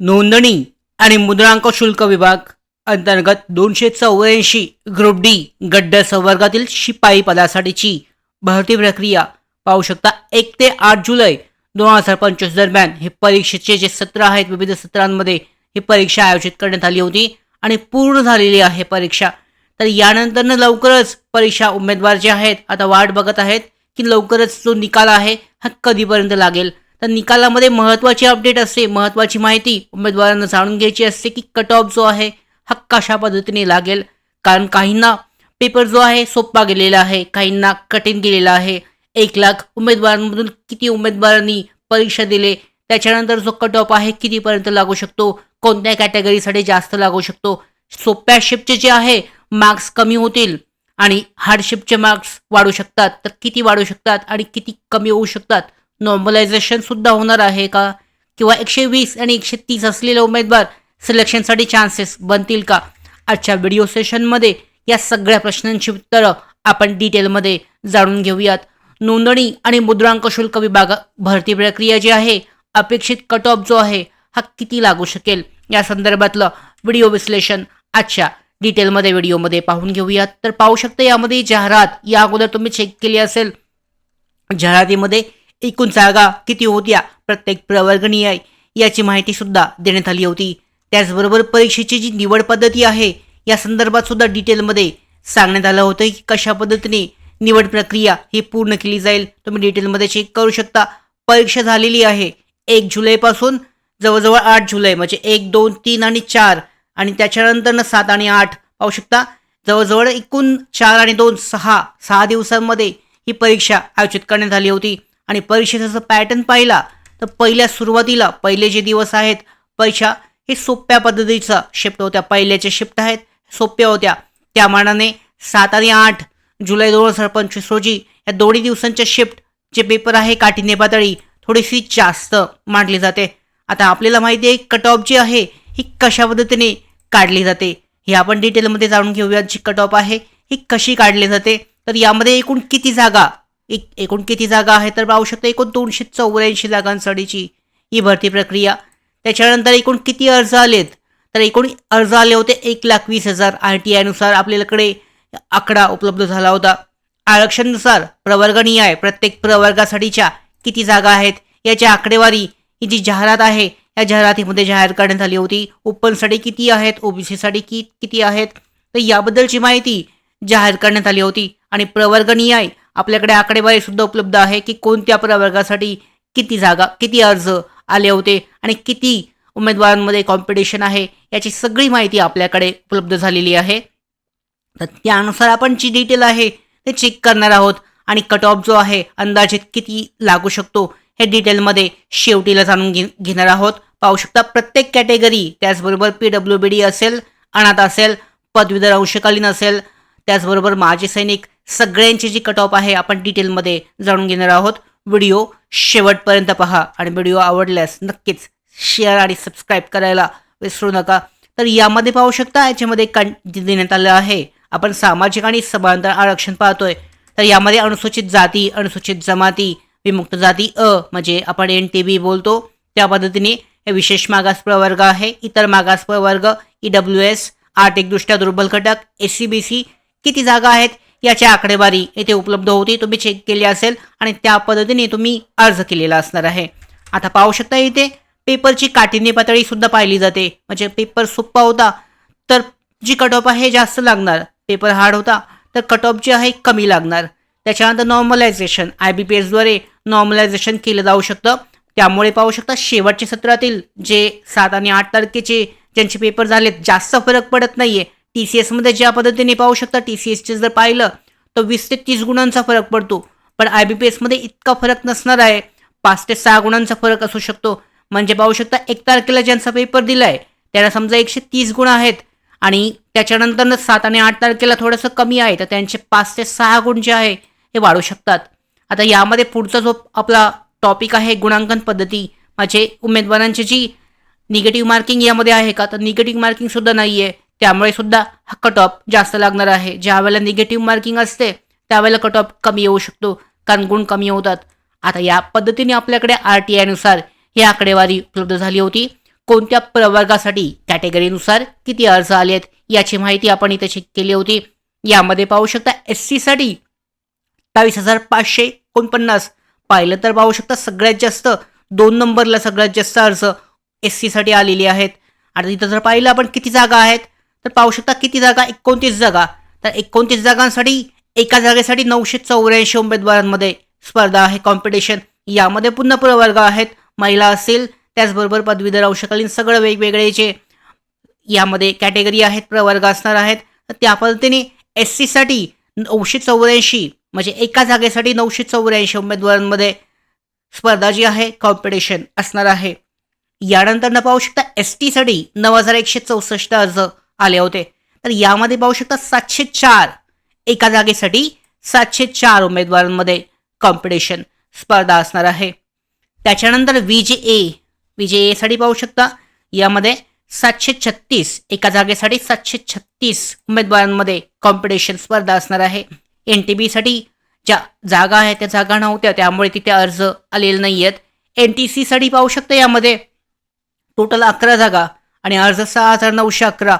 नोंदणी आणि मुद्रांक शुल्क विभाग अंतर्गत दोनशे चौऱ्याऐंशी ग्रुप डी गड्ड संवर्गातील शिपाई पदासाठीची भरती प्रक्रिया पाहू शकता. एक ते आठ जुलै दोन हजार पंचवीस दरम्यान हे परीक्षेचे जे सत्र आहेत विविध सत्रांमध्ये ही परीक्षा आयोजित करण्यात आली होती आणि पूर्ण झालेली आहे परीक्षा. तर यानंतरनं लवकरच परीक्षा उमेदवार जे आहेत आता वाट बघत आहेत की लवकरच जो निकाल आहे हा कधीपर्यंत लागेल? तर निकालामध्ये महत्त्वाची अपडेट असते. महत्त्वाची माहिती उमेदवारांना जाणून घ्यायची असते की कट ऑफ जो आहे हा कशा पद्धतीने लागेल? कारण काहींना पेपर जो आहे सोपा गेलेला आहे. काहींना कठीण गेलेला आहे. एक लाख उमेदवारांमधून किती उमेदवारांनी परीक्षा दिले? त्याच्यानंतर जो कट ऑफ आहे कितीपर्यंत लागू शकतो? कोणत्या कॅटेगरीसाठी जास्त लागू शकतो? सोप्या शिपचे जे आहे मार्क्स कमी होतील आणि हार्डशिपचे मार्क्स वाढू शकतात. तर किती वाढू शकतात आणि किती कमी होऊ शकतात? नॉर्मलायझेशन सुद्धा होणार आहे का? किंवा एकशे वीस आणि एकशे तीस असलेले उमेदवार सिलेक्शनसाठी चान्सेस बनतील का? आजच्या व्हिडिओ सेशनमध्ये या सगळ्या प्रश्नांची उत्तरं आपण डिटेलमध्ये जाणून घेऊयात. नोंदणी आणि मुद्रांक शुल्क विभाग भरती प्रक्रिया जी आहे अपेक्षित कट ऑफ जो आहे हा किती लागू शकेल? या संदर्भातलं व्हिडिओ विश्लेषण आजच्या डिटेलमध्ये व्हिडिओमध्ये पाहून घेऊयात. तर पाहू शकता यामध्ये जाहिरात या अगोदर तुम्ही चेक केली असेल. जाहिरातीमध्ये एकूण जागा किती होत्या? प्रत्येक प्रवर्गणीय याची माहिती सुद्धा देण्यात आली होती. त्याचबरोबर परीक्षेची जी निवड पद्धती आहे या संदर्भात सुद्धा डिटेलमध्ये सांगण्यात आलं होतं की कशा पद्धतीने निवड प्रक्रिया ही पूर्ण केली जाईल. तुम्ही डिटेलमध्ये चेक करू शकता. परीक्षा झालेली आहे एक जुलैपासून जवळजवळ आठ जुलै म्हणजे एक दोन तीन आणि चार. आणि त्याच्यानंतरनं सात आणि आठ. पाहू शकता जवळजवळ एकूण चार आणि दोन सहा सहा दिवसांमध्ये ही परीक्षा आयोजित करण्यात आली होती. आणि परीक्षेचा जर पॅटर्न पाहिला तर पहिल्या सुरुवातीला पहिले जे दिवस आहेत परीक्षा हे सोप्या पद्धतीचा शिफ्ट होत्या. पहिल्याच्या शिफ्ट आहेत सोप्या होत्या. त्या मानाने सात आणि आठ जुलै दोन हजार पंचवीस रोजी या दोन्ही दिवसांच्या शिफ्ट जे पेपर आहे काठीण्य पातळी थोडीशी जास्त मांडली जाते. आता आपल्याला माहिती आहे कट ऑफ जी आहे ही कशा पद्धतीने काढली जाते? हे आपण डिटेलमध्ये जाणून घेऊयात जी कट ऑफ आहे ही कशी काढली जाते? तर यामध्ये एकूण किती जागा एक एकूण किती जागा आहे तर पाहू शकता एकूण दोनशे चौऱ्याऐंशी जागांसाठीची ही भरती प्रक्रिया. त्याच्यानंतर एकूण किती अर्ज आलेत? तर एकूण अर्ज आले होते एक लाख वीस हजार. आर टी आयनुसार आपल्याकडे आकडा उपलब्ध झाला होता. आरक्षणनुसार प्रवर्गणीय आहे प्रत्येक प्रवर्गासाठीच्या किती जागा आहेत? याची आकडेवारी ही जी जाहिरात आहे या जाहिरातीमध्ये जाहीर करण्यात आली होती. ओपनसाठी किती आहेत? ओबीसीसाठी की किती आहेत? तर याबद्दलची माहिती जाहीर करण्यात आली होती. आणि प्रवर्गणीय आहे आपल्याकडे आकडेवारी सुद्धा उपलब्ध आहे की कोणत्या प्रवर्गासाठी किती जागा किती अर्ज आले होते आणि किती उमेदवारांमध्ये कॉम्पिटिशन आहे याची सगळी माहिती आपल्याकडे उपलब्ध झालेली आहे. तर त्यानुसार आपण जी डिटेल आहे ते चेक करणार आहोत आणि कट ऑफ जो आहे अंदाजित किती लागू शकतो हे डिटेलमध्ये शेवटीला जाणून घे घेणार आहोत. पाहू शकता प्रत्येक कॅटेगरी त्याचबरोबर पी डब्ल्यू बी डी असेल अनाथ असेल पदवीधर अंशकालीन असेल त्याचबरोबर माजी सैनिक सगळ्यांची जी कट ऑफ आहे आपण डिटेलमध्ये जाणून घेणार आहोत. व्हिडिओ शेवटपर्यंत पहा आणि व्हिडिओ आवडल्यास नक्कीच शेअर आणि सबस्क्राईब करायला विसरू नका. तर यामध्ये पाहू शकता याच्यामध्ये कं देण्यात आलं आहे आपण सामाजिक आणि समांतर आरक्षण पाहतोय. तर यामध्ये अनुसूचित जाती अनुसूचित जमाती विमुक्त जाती अ म्हणजे आपण एन टी बी बोलतो. त्या पद्धतीने हे विशेष मागास प्रवर्ग आहे. इतर मागास प्रवर्ग ई डब्ल्यू एस आर्थिकदृष्ट्या दुर्बल घटक एस सी बी सी किती जागा आहेत? याची आकडेवारी येथे उपलब्ध होती. तुम्ही चेक केली असेल आणि त्या पद्धतीने तुम्ही अर्ज केलेला असणार आहे. आता पाहू शकता इथे पेपरची काठिण्य पातळी सुद्धा पाहिली जाते. म्हणजे पेपर सोपा होता तर जी कट ऑफ आहे जास्त लागणार. पेपर हार्ड होता तर कट ऑफ जे आहे कमी लागणार. त्याच्यानंतर नॉर्मलायझेशन आय बी पी एसद्वारे नॉर्मलायझेशन केलं जाऊ शकतं. त्यामुळे पाहू शकता शेवटच्या सत्रातील जे सात आणि आठ तारखेचे ज्यांचे पेपर झालेत जास्त फरक पडत नाही आहे टी सी एसमध्ये ज्या पद्धतीने पाहू शकता टी सी एसचे जर पाहिलं तर वीस ते तीस गुणांचा फरक पडतो. पण आय बी पी एसमध्ये इतका फरक नसणार आहे. पाच ते सहा गुणांचा फरक असू शकतो. म्हणजे पाहू शकता एक तारखेला ज्यांचा पेपर दिला आहे त्याला समजा एकशे तीस गुण आहेत. आणि त्याच्यानंतर सात आणि आठ तारखेला थोडंसं कमी आहे तर त्यांचे पाच ते सहा गुण जे आहे हे वाढू शकतात. आता यामध्ये पुढचा जो आपला टॉपिक आहे गुणांकन पद्धती म्हणजे उमेदवारांची जी निगेटिव्ह मार्किंग यामध्ये आहे का तर निगेटिव्ह मार्किंगसुद्धा नाही आहे त्यामुळे सुद्धा हा कट ऑफ जास्त लागणार आहे. ज्या वेळेला निगेटिव्ह मार्किंग असते त्यावेळेला कट ऑफ कमी येऊ शकतो. कारण गुण कमी होतात. आता या पद्धतीने आपल्याकडे आर टी आयनुसार ही आकडेवारी उपलब्ध झाली होती. कोणत्या प्रवर्गासाठी कॅटेगरीनुसार किती अर्ज आले आहेत याची माहिती आपण इथे चेक केली होती. यामध्ये पाहू शकता एस सीसाठी अठ्ठावीस हजार पाचशे एकोणपन्नास. पाहिलं तर पाहू शकता सगळ्यात जास्त दोन नंबरला सगळ्यात जास्त अर्ज एस सीसाठी आलेले आहेत. आणि तिथं जर पाहिलं आपण किती जागा आहेत तर पाहू शकता किती जागा? एकोणतीस जागा. तर एकोणतीस जागांसाठी एका जागेसाठी नऊशे चौऱ्याऐंशी उमेदवारांमध्ये स्पर्धा आहे कॉम्पिटिशन यामध्ये पुन्हा प्रवर्ग आहेत. महिला असेल त्याचबरोबर पदवीधर अंशकालीन सगळं वेगवेगळे जे यामध्ये कॅटेगरी आहेत प्रवर्ग असणार आहेत. तर त्या पद्धतीने एस सीसाठी नऊशे चौऱ्याऐंशी म्हणजे एका जागेसाठी नऊशे चौऱ्याऐंशी उमेदवारांमध्ये स्पर्धा जी आहे कॉम्पिटिशन असणार आहे. यानंतर न पाहू शकता एस टीसाठी नऊ हजार एकशे चौसष्ट अर्ज आले होते. तर यामध्ये पाहू शकता सातशे चार एका जागेसाठी सातशे चार उमेदवारांमध्ये कॉम्पिटिशन स्पर्धा असणार आहे. त्याच्यानंतर V J A V J एसाठी पाहू शकता यामध्ये सातशे छत्तीस एका जागेसाठी सातशे छत्तीस उमेदवारांमध्ये कॉम्पिटिशन स्पर्धा असणार आहे. एन टी बीसाठी ज्या जागा आहेत त्या जागा नव्हत्या त्यामुळे तिथे अर्ज आलेले नाही आहेत एन टी सीसाठी पाहू शकता यामध्ये टोटल अकरा जागा आणि अर्ज सहा हजार नऊशे अकरा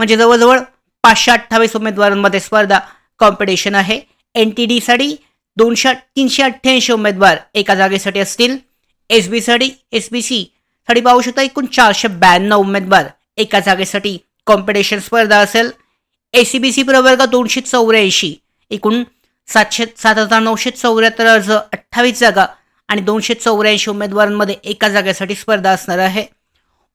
म्हणजे जवळजवळ पाचशे अठ्ठावीस उमेदवारांमध्ये स्पर्धा कॉम्पिटिशन आहे. एन टी डीसाठी दोनशे तीनशे अठ्ठ्याऐंशी उमेदवार एका जागेसाठी असतील. एस बीसाठी एस बी सी साठी पाहू शकता एकूण चारशे ब्याण्णव उमेदवार एका जागेसाठी कॉम्पिटिशन स्पर्धा असेल. ए सी बी सी प्रवर्ग दोनशे चौऱ्याऐंशी एकूण सातशे सात हजार नऊशे चौऱ्याहत्तर अर्ज अठ्ठावीस जागा आणि दोनशे चौऱ्याऐंशी उमेदवारांमध्ये एका जागेसाठी स्पर्धा असणार आहे.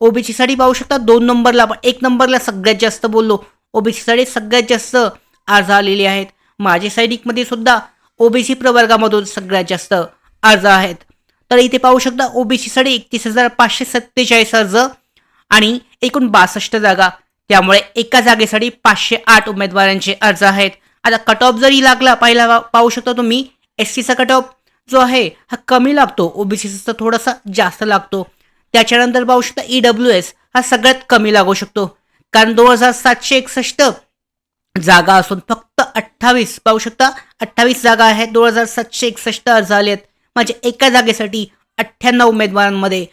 ओबीसीसाठी पाहू शकता. दोन नंबरला आपण एक नंबरला सगळ्यात जास्त बोललो. ओबीसीसाठी सगळ्यात जास्त अर्ज आलेले आहेत. माझे सैनिकमध्ये सुद्धा ओबीसी प्रवर्गामधून सगळ्यात जास्त अर्ज आहेत. तर इथे पाहू शकता ओबीसीसाठी एकतीस हजार पाचशे सत्तेचाळीस अर्ज आणि एकूण बासष्ट जागा. त्यामुळे एका जागेसाठी पाचशे आठ उमेदवारांचे अर्ज आहेत. आता कट ऑफ जरी लागला पहिला पाहू शकता तुम्ही एस सीचा कट ऑफ जो आहे हा कमी लागतो. ओबीसीचा थोडासा जास्त लागतो. त्याच्यानंतर पाहू शकता ई डब्ल्यू एस हा सगळ्यात कमी लागू शकतो. कारण दोन हजार सातशे एकसष्ट जागा असून फक्त अठ्ठावीस पाहू शकता अठ्ठावीस जागा आहेत दोन हजार सातशे एकसष्ट अर्ज आले आहेत. म्हणजे एका जागेसाठी अठ्ठ्याण्णव उमेदवारांमध्ये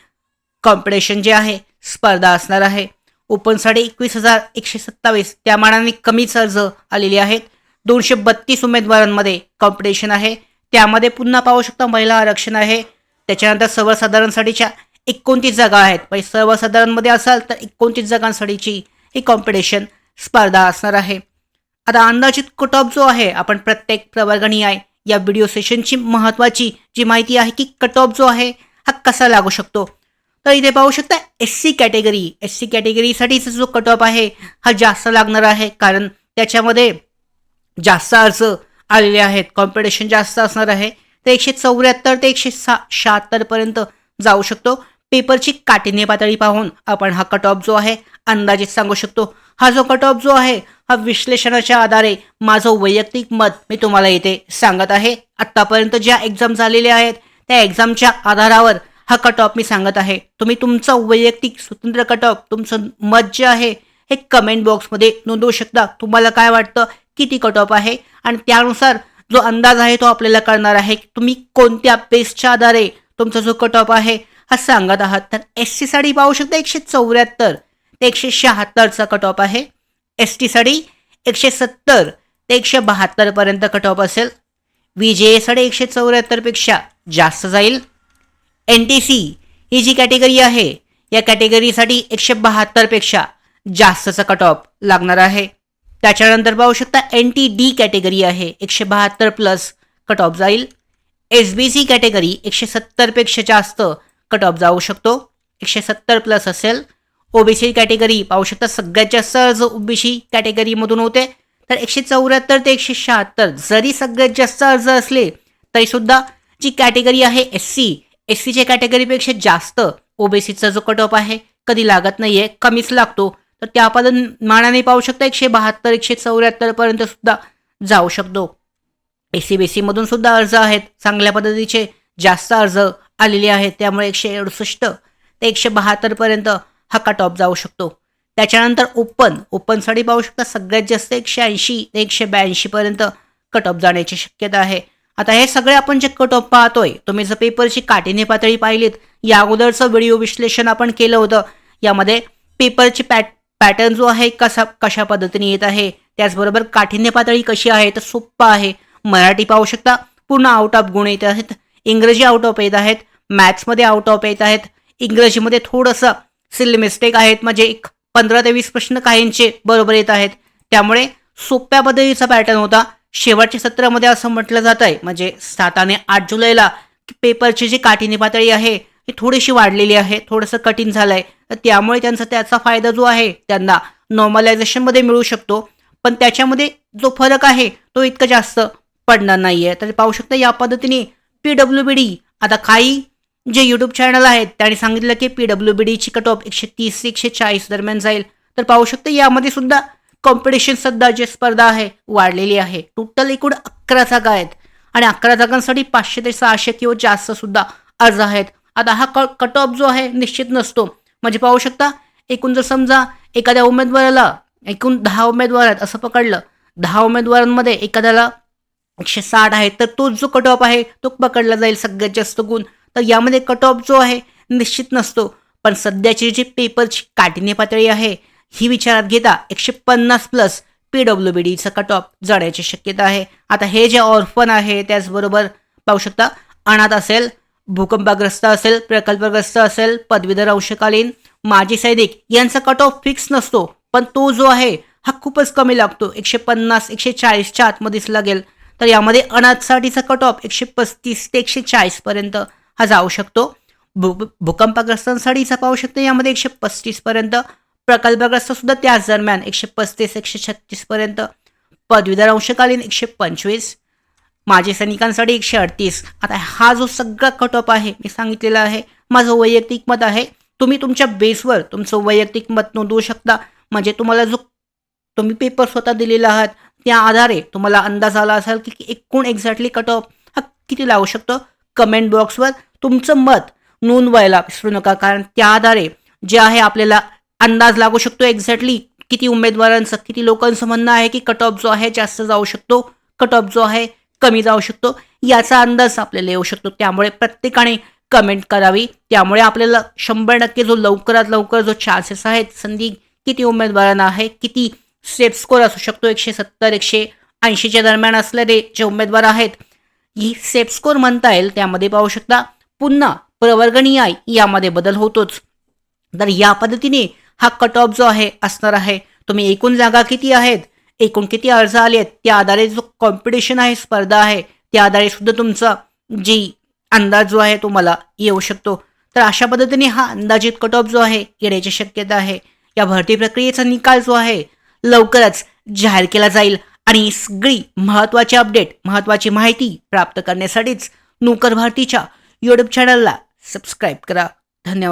कॉम्पिटिशन जे आहे स्पर्धा असणार आहे. ओपनसाठी एकवीस हजार एकशे सत्तावीस त्या मानाने कमीच अर्ज आलेले आहेत. दोनशे बत्तीस उमेदवारांमध्ये कॉम्पिटिशन आहे. त्यामध्ये पुन्हा पाहू शकता महिला आरक्षण आहे. त्याच्यानंतर सर्वसाधारणसाठीच्या एकोणतीस जागा आहेत. म्हणजे सर्वसाधारणमध्ये असाल तर एकोणतीस जागांसाठीची ही कॉम्पिटिशन स्पर्धा असणार आहे. आता अंदाजित कट ऑफ जो आहे आपण प्रत्येक प्रवर्गणी आहे या व्हिडिओ सेशनची महत्त्वाची जी माहिती आहे की कट ऑफ जो आहे हा कसा लागू शकतो? तर इथे पाहू शकता S C category S C कॅटेगरीसाठीचा जो कट ऑफ आहे हा जास्त लागणार आहे. कारण त्याच्यामध्ये जास्त अर्ज आलेले आहेत. कॉम्पिटिशन जास्त असणार आहे. तर एकशे चौऱ्याहत्तर ते एकशे सा शहात्तरपर्यंत जाऊ शकतो. पेपरची काठिण्य पातळी पाहून आपण हा कट ऑफ जो आहे अंदाजित सांगू शकतो. हा जो कट ऑफ जो आहे हा विश्लेषणाच्या आधारे माझं वैयक्तिक मत मी तुम्हाला इथे सांगत आहे. आत्तापर्यंत ज्या एक्झाम झालेल्या आहेत त्या एक्झामच्या आधारावर हा कट ऑफ मी सांगत आहे. तुम्ही तुमचं वैयक्तिक स्वतंत्र कट ऑफ तुमचं मत जे आहे हे कमेंट बॉक्समध्ये नोंदवू शकता. तुम्हाला काय वाटतं किती कट ऑफ आहे? आणि त्यानुसार जो अंदाज आहे तो आपल्याला कळणार आहे की तुम्ही कोणत्या बेसच्या आधारे तुमचा जो कट ऑफ आहे हा सांगत आहात. तर एससाठी पाहू शकता एकशे चौऱ्याहत्तर ते एकशे शहात्तरचा कट ऑफ आहे. एस टीसाठी एकशे सत्तर ते एकशे बहात्तरपर्यंत कट ऑफ असेल. व्ही जे एसाठी एकशे चौऱ्याहत्तरपेक्षा जास्त जाईल. एन टी सी ही जी कॅटेगरी आहे या कॅटेगरीसाठी एकशे बहात्तरपेक्षा जास्तचा कट ऑफ लागणार आहे. त्याच्यानंतर पाहू शकता एन टी डी कॅटेगरी आहे एकशे बहात्तर प्लस कट ऑफ जाईल. एस बी सी कॅटेगरी एकशे सत्तरपेक्षा जास्त कट ऑफ जाऊ शकतो. एकशे सत्तर प्लस असेल. ओबीसी कॅटेगरी पाहू शकता. सगळ्यात जास्त अर्ज ओबीसी कॅटेगरीमधून होते. तर एकशे चौऱ्याहत्तर ते एकशे शहात्तर जरी सगळ्यात जास्त अर्ज असले तरीसुद्धा जी कॅटेगरी आहे एस सी एस सीच्या कॅटेगरीपेक्षा जास्त ओबीसीचा जो कट ऑफ आहे कधी लागत नाही आहे कमीच लागतो. तर त्या पदन मानाने पाहू शकता एकशे बहात्तर एकशे चौऱ्याहत्तरपर्यंत सुद्धा जाऊ शकतो. एस सी बी सीमधून सुद्धा अर्ज आहेत. चांगल्या पद्धतीचे जास्त अर्ज आलेली आहेत त्यामुळे एकशे अडुसष्ट ते एकशे बहात्तरपर्यंत हा कट ऑफ जाऊ शकतो. त्याच्यानंतर ओपन ओपनसाठी पाहू शकता सगळ्यात जास्त एकशे ऐंशी ते एकशे ब्याऐंशीपर्यंत कट ऑफ जाण्याची शक्यता आहे. आता हे सगळे आपण जे कट ऑफ पाहतोय तुम्ही जर पेपरची काठीने पातळी पाहिलीत या अगोदरचं व्हिडिओ विश्लेषण आपण केलं होतं. यामध्ये पेपरची पॅट पॅटर्न जो आहे कसा कशा पद्धतीने येत आहे त्याचबरोबर काठिण्य पातळी कशी आहे तर सोप्पा आहे. मराठी पाहू शकता पूर्ण आउट ऑफ गुण येत आहेत. इंग्रजी आउट ऑफ येत आहेत. मॅथ्समध्ये आउट ऑफ येत आहेत. इंग्रजीमध्ये थोडंसं सिल मिस्टेक आहेत म्हणजे एक पंधरा ते वीस प्रश्न काहींचे बरोबर येत आहेत. त्यामुळे सोप्या पद्धतीचा पॅटर्न होता. शेवटच्या सत्रामध्ये असं म्हटलं जात आहे म्हणजे सात आणि आठ जुलैला पेपरची जी काठिण्य पातळी आहे ही थोडीशी वाढलेली आहे थोडंसं कठीण झालं आहे तर त्यामुळे त्यांचा त्याचा फायदा जो आहे त्यांना नॉर्मलायझेशनमध्ये मिळू शकतो. पण त्याच्यामध्ये जो फरक आहे तो इतका जास्त पडणार नाही आहे तर पाहू शकता या पद्धतीने पी डब्ल्यू बी डी आता काही जे यूट्यूब चॅनल आहेत त्यांनी सांगितलं की पी डब्ल्यू बी डीची कट ऑफ एकशे तीस ते एकशे चाळीस दरम्यान जाईल. तर पाहू शकता यामध्ये सुद्धा कॉम्पिटिशन सध्या जे स्पर्धा आहे वाढलेली आहे. टोटल एकूण अकरा जागा आहेत. आणि अकरा जागांसाठी पाचशे ते सहाशे किंवा जास्त सुद्धा अर्ज आहेत. आता हा क कट ऑफ जो आहे निश्चित नसतो. म्हणजे पाहू शकता एकूण जर समजा एखाद्या उमेदवाराला एकूण दहा उमेदवार आहेत असं पकडलं दहा उमेदवारांमध्ये एखाद्याला एकशे साठ आहे तर तो जो कट ऑफ आहे तो पकडला जाईल सगळ्यात जास्त गुण. तर यामध्ये कट ऑफ जो आहे निश्चित नसतो. पण सध्याची जी पेपरची काठिण्य पातळी आहे ही विचारात घेता एकशे पन्नास प्लस पी डब्ल्यू बी डीचा कट ऑफ जाण्याची शक्यता आहे. आता हे जे ऑर्फन आहे त्याचबरोबर पाहू शकता अनाथ असेल भूकंपग्रस्त असेल प्रकल्पग्रस्त असेल पदवीधर अंशकालीन माजी सैनिक यांचा कट ऑफ फिक्स नसतो. पण तो जो आहे हा खूपच कमी लागतो. एकशे पन्नास एकशे चाळीसच्या आतमध्येच लागेल तर यामध्ये अनाथसाठीचा कट ऑफ एकशे पस्तीस ते एकशे चाळीसपर्यंत हा जाऊ शकतो. भू भूकंपग्रस्तांसाठीचा पाहू शकतो. यामध्ये एकशे पस्तीसपर्यंत प्रकल्पग्रस्त सुद्धा त्याच दरम्यान एकशे पस्तीस एकशे छत्तीसपर्यंत पदवीधर अंशकालीन एकशे पंचवीस माजी सैनिकांसाठी एकशे अडतीस. आता हा जो सगळा कट ऑफ आहे मी सांगितलेला आहे माझं वैयक्तिक मत आहे. तुम्ही तुमच्या बेसवर तुमचं वैयक्तिक मत नोंदवू शकता. म्हणजे तुम्हाला जो तुम्ही पेपर स्वतः दिलेला आहात त्या आधारे तुम्हाला अंदाज आला असेल की एकूण एक्झॅक्टली कट ऑफ हा किती लागू शकतो? कमेंट बॉक्सवर तुमचं मत नोंदवायला विसरू नका. कारण त्या आधारे जे आहे आपल्याला अंदाज लागू शकतो एक्झॅक्टली किती उमेदवारांचं किती लोकांचं म्हणणं आहे की कट ऑफ जो आहे जास्त जाऊ शकतो कट ऑफ जो आहे कमी जाऊ शकतो. याचा अंदाज आपल्याला येऊ शकतो. त्यामुळे प्रत्येकाने कमेंट करावी. त्यामुळे आपल्याला शंभर टक्के जो लवकरात लवकर जो चान्सेस आहेत संधी किती उमेदवारांना आहे किती स्टेप स्कोर असू शकतो एकशे सत्तर एकशे ऐंशीच्या दरम्यान असलेले जे उमेदवार आहेत ही सेफ स्कोर म्हणता येईल त्यामध्ये पाहू शकता पुन्हा प्रवर्गणीय यामध्ये बदल होतोच. तर या पद्धतीने हा कट ऑफ जो आहे असणार आहे. तुम्ही एकूण जागा किती आहेत? एकूण किती अर्ज आले आहेत? त्या आधारे जो कॉम्पिटिशन आहे स्पर्धा आहे त्या आधारे सुद्धा तुमचा जी अंदाज जो आहे तो मला येऊ शकतो. तर अशा पद्धतीने हा अंदाजित कट ऑफ जो आहे येण्याची शक्यता आहे. या भरती प्रक्रियेचा निकाल जो आहे लवकरच जाहीर केला जाईल. आणि सगळी महत्त्वाची अपडेट महत्त्वाची माहिती प्राप्त करण्यासाठीच नोकर भारतीच्या यूट्यूब चॅनलला सबस्क्राईब करा. धन्यवाद.